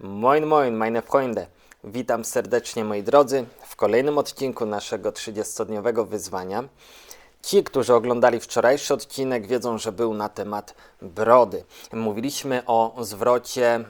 Moin, moin, meine Freunde. Witam serdecznie, moi drodzy, w kolejnym odcinku naszego 30-dniowego wyzwania. Ci, którzy oglądali wczorajszy odcinek, wiedzą, że był na temat brody. Mówiliśmy o zwrocie,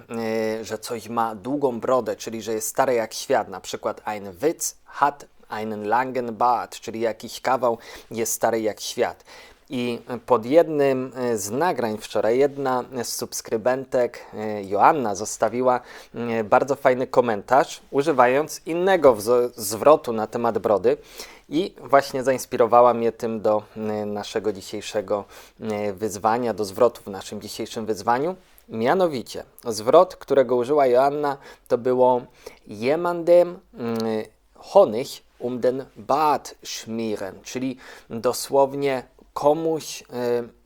yy, że coś ma długą brodę, czyli że jest stare jak świat. Na przykład ein Witz hat einen langen Bart, czyli jakiś kawał jest stary jak świat. I pod jednym e, z nagrań wczoraj jedna z subskrybentek, e, Joanna, zostawiła e, bardzo fajny komentarz, używając innego zwrotu na temat brody. I właśnie zainspirowała mnie tym do naszego dzisiejszego wyzwania, do zwrotu w naszym dzisiejszym wyzwaniu. Mianowicie, zwrot, którego użyła Joanna, to było jemandem mm, Honig um den Bart schmieren, czyli dosłownie komuś e,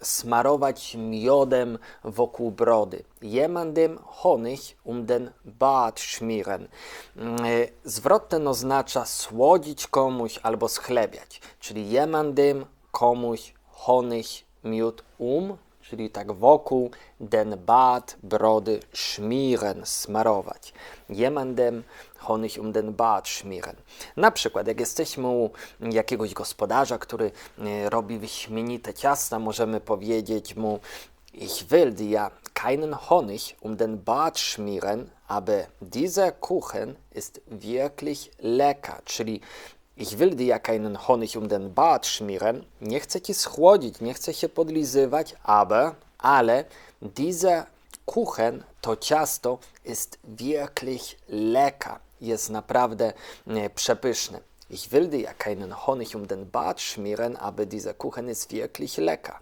smarować miodem wokół brody. Jemandem Honig um den Bart schmieren. E, Zwrot ten oznacza słodzić komuś albo schlebiać, czyli jemandem komuś Honig miód um, czyli tak wokół den Bart brody schmieren, smarować. Jemandem Honig um den Bart schmieren. Na przykład, jak jesteśmy u jakiegoś gospodarza, który e, robi wyśmienite ciasta, możemy powiedzieć mu Ich will dir keinen Honig um den Bart schmieren, aber dieser Kuchen ist wirklich lecker. Czyli ich will dir keinen Honig um den Bart schmieren. Nie chcę ci schłodzić, nie chcę się podlizywać, aber, ale dieser Kuchen, to ciasto, ist wirklich lecker. Jest naprawdę przepyszny. Ich will dir keinen Honig um den Bart schmieren, aber dieser Kuchen ist wirklich lecker.